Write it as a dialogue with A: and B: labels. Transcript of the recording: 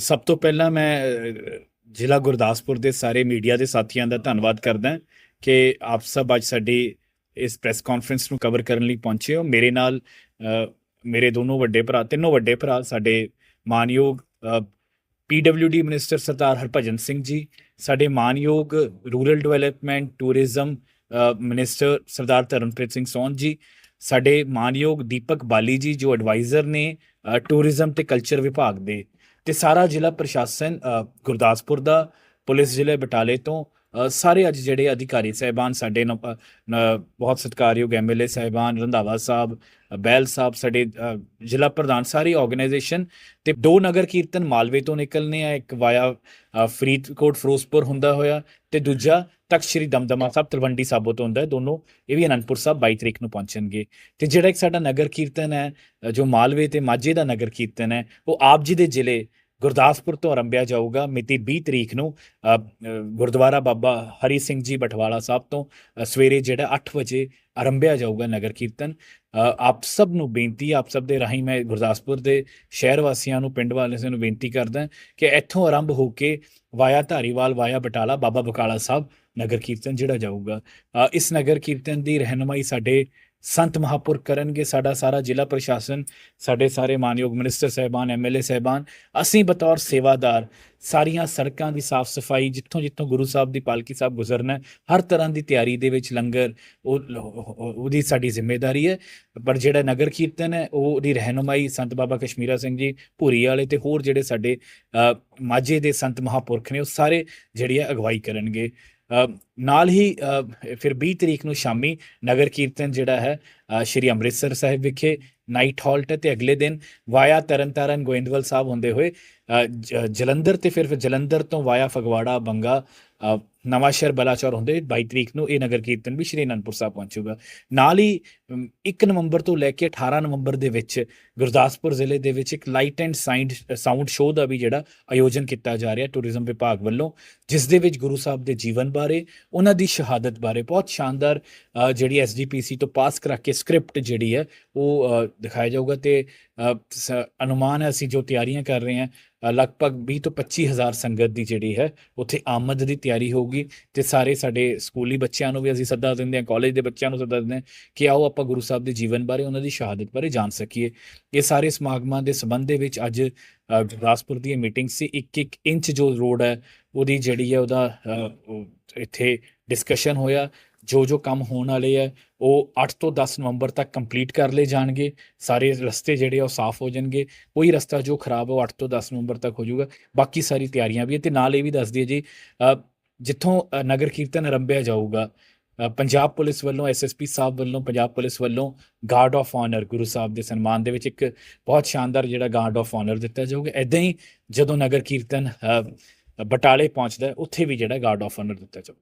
A: ਸਭ ਤੋਂ ਪਹਿਲਾਂ ਮੈਂ ਜ਼ਿਲ੍ਹਾ ਗੁਰਦਾਸਪੁਰ ਦੇ ਸਾਰੇ ਮੀਡੀਆ ਦੇ ਸਾਥੀਆਂ ਦਾ ਧੰਨਵਾਦ ਕਰਦਾ ਕਿ ਆਪ ਸਭ ਅੱਜ ਸਾਡੀ ਇਸ ਪ੍ਰੈਸ ਕਾਨਫਰੰਸ ਨੂੰ ਕਵਰ ਕਰਨ ਲਈ ਪਹੁੰਚੇ ਹੋ। ਮੇਰੇ ਨਾਲ ਮੇਰੇ ਦੋਨੋਂ ਵੱਡੇ ਭਰਾ, ਤਿੰਨੋਂ ਵੱਡੇ ਭਰਾ ਸਾਡੇ ਮਾਨਯੋਗ ਪੀਡਬਲਯੂਡੀ ਮਿਨਿਸਟਰ ਸਰਦਾਰ ਹਰਭਜਨ ਸਿੰਘ ਜੀ, ਸਾਡੇ ਮਾਨਯੋਗ rural development, tourism minister Sardar Dharampreet Singh Sond ji, ਸਾਡੇ ਮਾਨਯੋਗ ਦੀਪਕ ਬਾਲੀ ਜੀ ਜੋ ਐਡਵਾਈਜ਼ਰ ਨੇ ਟੂਰਿਜ਼ਮ ਤੇ ਕਲਚਰ ਵਿਭਾਗ ਦੇ ਤੇ ਸਾਰਾ ਜ਼ਿਲ੍ਹਾ ਪ੍ਰਸ਼ਾਸਨ ਗੁਰਦਾਸਪੁਰ ਦਾ, ਪੁਲਿਸ ਜ਼ਿਲ੍ਹੇ ਬਟਾਲੇ ਤੋਂ ਸਾਰੇ ਅੱਜ ਜਿਹੜੇ ਅਧਿਕਾਰੀ ਸਹਿਬਾਨ ਸਾਡੇ ਨ- ਬਹੁਤ ਸਤਿਕਾਰਯੋਗ ਐਮਐਲਏ ਸਹਿਬਾਨ ਰੰਧਾਵਾ ਸਾਹਿਬ ਬੈਲ ਸਾਹਿਬ, ਸਾਡੇ ਜ਼ਿਲ੍ਹਾ ਪ੍ਰਧਾਨ, ਸਾਰੀ ਆਰਗੇਨਾਈਜੇਸ਼ਨ ਤੇ ਦੋ ਨਗਰ ਕੀਰਤਨ ਮਾਲਵੇ ਤੋਂ ਨਿਕਲਨੇ ਆ, ਇੱਕ ਵਾਇਆ ਫਰੀਦਕੋਟ, ਫਿਰੋਜ਼ਪੁਰ ਹੁੰਦਾ ਹੋਇਆ ਤੇ ਦੂਜਾ ਤਖਤ ਸ੍ਰੀ ਦਮਦਮਾ ਸਾਹਿਬ, ਤਲਵੰਡੀ ਸਾਬੋ ਤੋਂ ਹੁੰਦਾ ਹੈ, ਦੋਨੋਂ ਇਹ ਵੀ ਅਨੰਦਪੁਰ ਸਾਹਿਬ 22 ਤਰੀਕ ਨੂੰ ਪਹੁੰਚਣਗੇ। ਤੇ ਜਿਹੜਾ ਇੱਕ ਸਾਡਾ ਨਗਰ ਕੀਰਤਨ ਹੈ ਜੋ ਮਾਲਵੇ ਤੇ ਮਾਝੇ ਦਾ ਨਗਰ ਕੀਰਤਨ ਹੈ, ਉਹ ਆਪ ਜੀ ਦੇ ਜ਼ਿਲ੍ਹੇ ਗੁਰਦਾਸਪੁਰ ਤੋਂ ਆਰੰਭਿਆ ਜਾਊਗਾ ਮਿਤੀ 20 ਤਰੀਕ ਨੂੰ ਗੁਰਦੁਆਰਾ ਬਾਬਾ ਹਰੀ ਸਿੰਘ ਜੀ ਬਟਵਾਲਾ ਸਾਹਿਬ ਤੋਂ ਸਵੇਰੇ ਜਿਹੜਾ 8 ਵਜੇ ਆਰੰਭਿਆ ਜਾਊਗਾ ਨਗਰ ਕੀਰਤਨ। ਆਪ ਸਭ ਨੂੰ ਬੇਨਤੀ, ਆਪ ਸਭ ਦੇ ਰਾਹੀਂ ਮੈਂ ਗੁਰਦਾਸਪੁਰ ਦੇ ਸ਼ਹਿਰ ਵਾਸੀਆਂ ਨੂੰ, ਪਿੰਡ ਵਾਲਿਆਂ ਨੂੰ ਬੇਨਤੀ ਕਰਦਾ ਕਿ ਇੱਥੋਂ ਆਰੰਭ ਹੋ ਕੇ ਵਾਇਆ ਧਾਰੀਵਾਲ, ਵਾਇਆ ਬਟਾਲਾ, ਬਾਬਾ ਬਕਾਲਾ ਸਾਹਿਬ ਨਗਰ ਕੀਰਤਨ ਜਿਹੜਾ ਜਾਊਗਾ। ਇਸ ਨਗਰ ਕੀਰਤਨ ਦੀ ਰਹਿਨਮਾਈ ਸਾਡੇ ਸੰਤ ਮਹਾਪੁਰ ਕਰਨਗੇ, ਸਾਡਾ ਸਾਰਾ ਜ਼ਿਲ੍ਹਾ ਪ੍ਰਸ਼ਾਸਨ, ਸਾਡੇ ਸਾਰੇ ਮਾਨਯੋਗ ਮਿਨਿਸਟਰ ਸਹਿਬਾਨ ਐਮਐਲਏ ਸਹਿਬਾਨ, ਅਸੀਂ ਬਤੌਰ ਸੇਵਾਦਾਰ, ਸਾਰੀਆਂ ਸੜਕਾਂ ਦੀ ਸਾਫ਼ ਸਫ਼ਾਈ, ਜਿੱਥੋਂ ਜਿੱਥੋਂ ਗੁਰੂ ਸਾਹਿਬ ਦੀ ਪਾਲਕੀ ਸਾਹਿਬ ਗੁਜ਼ਰਨਾ ਹਰ ਤਰ੍ਹਾਂ ਦੀ ਤਿਆਰੀ ਦੇ ਵਿੱਚ ਲੰਗਰ ਉਹਦੀ ਸਾਡੀ ਜ਼ਿੰਮੇਵਾਰੀ ਹੈ, ਪਰ ਜਿਹੜਾ ਨਗਰ ਕੀਰਤਨ ਹੈ, ਉਹ ਉਹਦੀ ਰਹਿਨਮਾਈ ਸੰਤ ਬਾਬਾ ਕਸ਼ਮੀਰਾ ਸਿੰਘ ਜੀ ਭੂਰੀ ਵਾਲੇ ਤੇ ਹੋਰ ਜਿਹੜੇ ਸਾਡੇ ਮਾਝੇ ਦੇ ਸੰਤ ਮਹਾਪੁਰਖ ਨੇ, ਉਹ ਸਾਰੇ ਜਿਹੜੀ ਹੈ ਅਗਵਾਈ ਕਰਨਗੇ। ਨਾਲ ਹੀ ਫਿਰ 20 ਤਰੀਕ ਨੂੰ ਸ਼ਾਮੀ ਨਗਰ ਕੀਰਤਨ ਜਿਹੜਾ ਹੈ ਸ਼੍ਰੀ ਅੰਮ੍ਰਿਤਸਰ ਸਾਹਿਬ ਵਿਖੇ ਨਾਈਟ ਹਾਲਟ ਹੈ ਤੇ ਅਗਲੇ ਦਿਨ ਵਾਇਆ ਤਰਨਤਾਰਨ ਗੋਇੰਦਵਾਲ ਸਾਹਿਬ ਹੁੰਦੇ ਹੋਏ ਜ- ਜਲੰਧਰ ਤੇ ਫਿਰ ਜਲੰਧਰ ਤੋਂ ਵਾਇਆ ਫਗਵਾੜਾ, ਬੰਗਾ ਨਵਾਂ ਸ਼ਹਿਰ ਬਲਾਚੌਰ ਹੁੰਦੇ 22 ਤਰੀਕ ਨੂੰ ਇਹ ਨਗਰ ਕੀਰਤਨ ਵੀ ਸ਼੍ਰੀ ਅਨੰਦਪੁਰ ਸਾਹਿਬ ਪਹੁੰਚੂਗਾ। ਨਾਲ ਹੀ ਅਮ, 1 ਨਵੰਬਰ ਤੋਂ ਲੈ ਕੇ 18 ਨਵੰਬਰ ਦੇ ਵਿੱਚ ਗੁਰਦਾਸਪੁਰ ਜ਼ਿਲ੍ਹੇ ਦੇ ਵਿੱਚ ਇੱਕ light and sound sound show ਦਾ ਵੀ ਜਿਹੜਾ ਆਯੋਜਨ ਕੀਤਾ ਜਾ ਰਿਹਾ ਟੂਰਿਜ਼ਮ ਵਿਭਾਗ ਵੱਲੋਂ ਜਿਸ ਦੇ ਵਿੱਚ ਗੁਰੂ ਸਾਹਿਬ ਦੇ ਜੀਵਨ ਬਾਰੇ ਉਹਨਾਂ ਦੀ ਸ਼ਹਾਦਤ ਬਾਰੇ ਬਹੁਤ ਸ਼ਾਨਦਾਰ ਅ, ਜਿਹੜੀ ਐਸਜੀਪੀਸੀ ਤੋਂ ਪਾਸ ਕਰਾ ਕੇ ਸਕ੍ਰਿਪਟ ਜਿਹੜੀ ਹੈ ਉਹ ਦਿਖਾਇਆ ਜਾਊਗਾ ਤੇ ਅਨੁਮਾਨ ਹੈ ਅਸੀਂ ਜੋ ਤਿਆਰੀਆਂ ਕਰ ਰਹੇ ਹਾਂ ਲਗਭਗ 20 ਤੋਂ 25 ਹਜ਼ਾਰ ਸੰਗਤ ਦੀ ਜਿਹੜੀ ਹੈ, ਉੱਥੇ ਆਮਦ ਦੀ ਤਿਆਰੀ ਹੋਊਗੀ ਤੇ ਸਾਰੇ ਸਾਡੇ ਸਕੂਲੀ ਬੱਚਿਆਂ ਨੂੰ ਵੀ ਅਸੀਂ ਸੱਦਾ ਦਿੰਦੇ ਹਾਂ ਕਾਲਜ ਦੇ ਬੱਚਿਆਂ ਨੂੰ ਸੱਦਾ ਦਿੰਦੇ ਹਾਂ ਕਿ ਆਓ ਆਪਾਂ ਗੁਰੂ ਸਾਹਿਬ ਦੇ ਜੀਵਨ ਬਾਰੇ ਉਹਨਾਂ ਦੀ ਸ਼ਹਾਦਤ ਬਾਰੇ ਜਾਣ ਸਕੀਏ। ਇਹ ਸਾਰੇ ਸਮਾਗਮਾਂ ਦੇ ਸੰਬੰਧ ਦੇ ਵਿੱਚ ਅੱਜ ਗੁਰਦਾਸਪੁਰ ਦੀ ਮੀਟਿੰਗ ਸੀ ਇੱਕ ਇੱਕ ਇੰਚ ਜੋ ਰੋਡ ਹੈ, ਉਹਦੀ ਜਿਹੜੀ ਹੈ ਉਹਦਾ ਇੱਥੇ ਡਿਸਕਸ਼ਨ ਹੋਇਆ। ਜੋ ਜੋ ਕੰਮ ਹੋਣ ਵਾਲੇ ਹੈ ਉਹ 8 ਤੋਂ 10 ਨਵੰਬਰ ਤੱਕ ਕੰਪਲੀਟ ਕਰ ਲਏ ਜਾਣਗੇ। ਸਾਰੇ ਰਸਤੇ ਜਿਹੜੇ ਆ, ਉਹ ਸਾਫ਼ ਹੋ ਜਾਣਗੇ। ਕੋਈ ਰਸਤਾ ਜੋ ਖਰਾਬ ਹੈ ਉਹ 8 ਤੋਂ 10 ਨਵੰਬਰ ਤੱਕ ਹੋ ਜਾਊਗਾ। ਬਾਕੀ ਸਾਰੀ ਤਿਆਰੀਆਂ ਵੀ ਹੈ ਤੇ ਨਾਲ ਇਹ ਵੀ ਦੱਸ ਦਈਏ ਜੀ ਜਿੱਥੋਂ ਨਗਰ ਕੀਰਤਨ ਆਰੰਭਿਆ ਜਾਊਗਾ ਪੰਜਾਬ ਪੁਲਿਸ ਵੱਲੋਂ ਐਸਐਸਪੀ ਸਾਹਿਬ ਵੱਲੋਂ, ਪੰਜਾਬ ਪੁਲਿਸ ਵੱਲੋਂ guard of honour Guru Sahib ਦੇ ਸਨਮਾਨ ਦੇ ਵਿੱਚ ਇੱਕ ਬਹੁਤ ਸ਼ਾਨਦਾਰ ਜਿਹੜਾ ਗਾਰਡ ਆਫ ਆਨਰ ਦਿੱਤਾ ਜਾਊਗਾ। ਐਦਾਂ ਹੀ ਜਦੋਂ ਨਗਰ ਕੀਰਤਨ ਬਟਾਲੇ ਪਹੁੰਚਦਾ, ਉੱਥੇ ਵੀ ਜਿਹੜਾ ਗਾਰਡ ਆਫ ਆਨਰ ਦਿੱਤਾ ਜਾਊਗਾ।